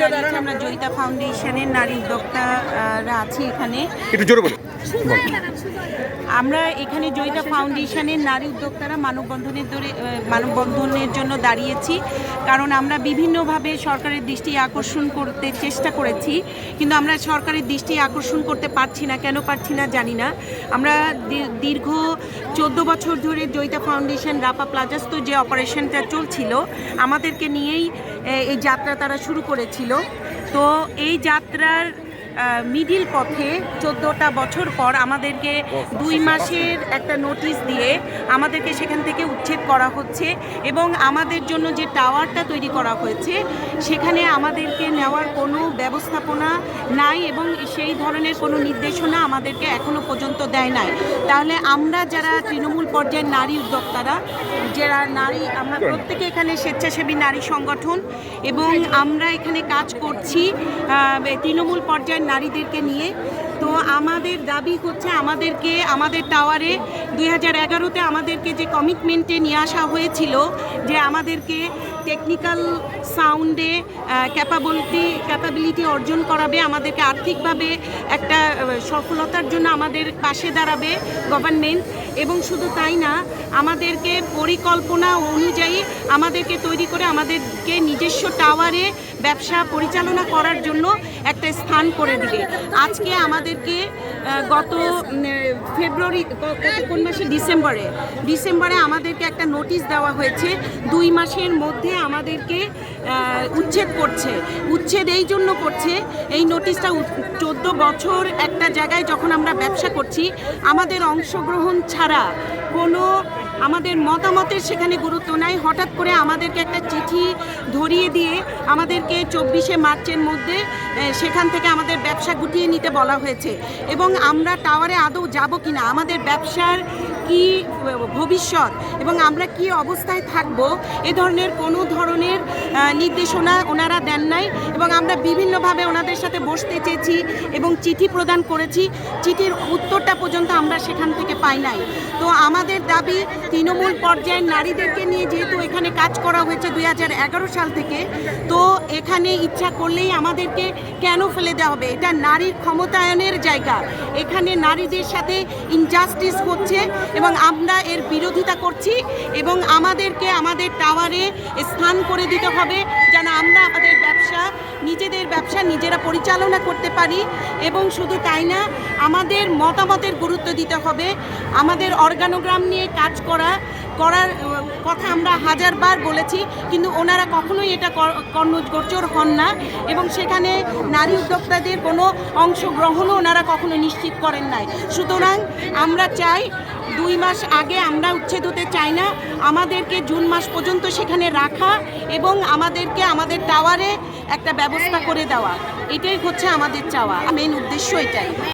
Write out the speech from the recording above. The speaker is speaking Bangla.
দাঁড়িয়েছি আমরা জয়িতা ফাউন্ডেশনের নারী উদ্যোক্তারা আছি এখানে। একটু জোরে বলে আমরা এখানে জয়িতা ফাউন্ডেশনের নারী উদ্যোক্তারা মানববন্ধনের ধরে মানববন্ধনের জন্য দাঁড়িয়েছি। কারণ আমরা বিভিন্নভাবে সরকারের দৃষ্টি আকর্ষণ করতে চেষ্টা করেছি কিন্তু আমরা সরকারের দৃষ্টি আকর্ষণ করতে পারছি না কেন পারছি না জানি না। আমরা দীর্ঘ চোদ্দ বছর ধরে জয়িতা ফাউন্ডেশন রাপা প্লাজাস্ত যে অপারেশনটা চলছিল আমাদেরকে নিয়েই এই যাত্রা তারা শুরু করেছিল। তো এই যাত্রার মিডিল পথে চোদ্দোটা বছর পর আমাদেরকে দুই মাসের একটা নোটিশ দিয়ে আমাদেরকে সেখান থেকে উচ্ছেদ করা হচ্ছে এবং আমাদের জন্য যে টাওয়ারটা তৈরি করা হয়েছে, সেখানে আমাদেরকে নেওয়ার কোনো ব্যবস্থাপনা নাই এবং সেই ধরনের কোনো নির্দেশনা আমাদেরকে এখনও পর্যন্ত দেয় নাই। তাহলে আমরা যারা তৃণমূল পর্যায়ের নারী উদ্যোক্তারা, যারা নারী, আমরা প্রত্যেকে এখানে স্বেচ্ছাসেবী নারী সংগঠন এবং আমরা এখানে কাজ করছি তৃণমূল পর্যায়ের নারীদেরকে নিয়ে। তো আমাদের দাবি হচ্ছে আমাদেরকে, আমাদের টাওয়ারে দুই হাজার এগারোতে আমাদেরকে যে কমিটমেন্টে নিয়ে আসা হয়েছিল, যে আমাদেরকে টেকনিক্যাল সাউন্ডে ক্যাপাবিলিটি ক্যাপাবিলিটি অর্জন করাবে, আমাদেরকে আর্থিকভাবে একটা সফলতার জন্য আমাদের পাশে দাঁড়াবে গভর্নমেন্ট এবং শুধু তাই না, আমাদেরকে পরিকল্পনা অনুযায়ী আমাদেরকে তৈরি করে আমাদেরকে নিজস্ব টাওয়ারে ব্যবসা পরিচালনা করার জন্য একটা স্থান করে দিবে। আজকে আমাদেরকে গত ফেব্রুয়ারি কোন মাসে? ডিসেম্বরে। ডিসেম্বরে আমাদেরকে একটা নোটিশ দেওয়া হয়েছে। দুই মাসের মধ্যে আমাদেরকে উচ্ছেদ করছে। উচ্ছেদ এই জন্য করছে, এই নোটিশটা চোদ্দ বছর একটা জায়গায় যখন আমরা ব্যবসা করছি, আমাদের অংশগ্রহণ ছাড়া কোনো আমাদের মতামতের সেখানে গুরুত্ব নাই। হঠাৎ করে আমাদেরকে একটা চিঠি ধরিয়ে দিয়ে আমাদেরকে চব্বিশে মার্চের মধ্যে সেখান থেকে আমাদের ব্যবসা গুটিয়ে নিতে বলা হয়েছে। এবং আমরা টাওয়ারে আদৌ যাব কি না আমাদের ব্যবসার কি ভবিষ্যৎ এবং আমরা কি অবস্থায় থাকব, এ ধরনের কোনো ধরনের নির্দেশনা ওনারা দেন নাই এবং আমরা বিভিন্নভাবে ওনাদের সাথে বসতে চেয়েছি এবং চিঠি প্রদান করেছি। চিঠির উত্তরটা পর্যন্ত আমরা সেখান থেকে পাই নাই। তো আমাদের দাবি, তৃণমূল পর্যায়ের নারীদেরকে নিয়ে যেহেতু এখানে কাজ করা হয়েছে দু হাজার এগারো সাল থেকে, তো এখানে ইচ্ছা করলেই আমাদেরকে কেন ফেলে দেওয়া হবে? এটা নারীর ক্ষমতায়নের জায়গা। এখানে নারীদের সাথে ইনজাস্টিস হচ্ছে এবং আমরা এর বিরোধিতা করছি এবং আমাদেরকে আমাদের টাওয়ারে স্থান করে দিতে হবে যেন আমরা আমাদের ব্যবসা, নিজেদের ব্যবসা নিজেরা পরিচালনা করতে পারি এবং শুধু তাই না, আমাদের মতামতের গুরুত্ব দিতে হবে। আমাদের অর্গানোগ্রাম নিয়ে কাজ করা করার কথা আমরা হাজারবার বলেছি, কিন্তু ওনারা কখনোই এটা কর- কর্ণগোচর হন না এবং সেখানে নারী উদ্যোক্তাদের কোনো অংশগ্রহণও ওনারা কখনো নিশ্চিত করেন নাই। সুতরাং আমরা চাই দুই মাস আগে আমরা উচ্ছেদ হতে চাই না, আমাদেরকে জুন মাস পর্যন্ত সেখানে রাখা এবং আমাদেরকে আমাদের টাওয়ারে একটা ব্যবস্থা করে দেওয়া। এটাই হচ্ছে আমাদের চাওয়া মেন উদ্দেশ্য এটাই।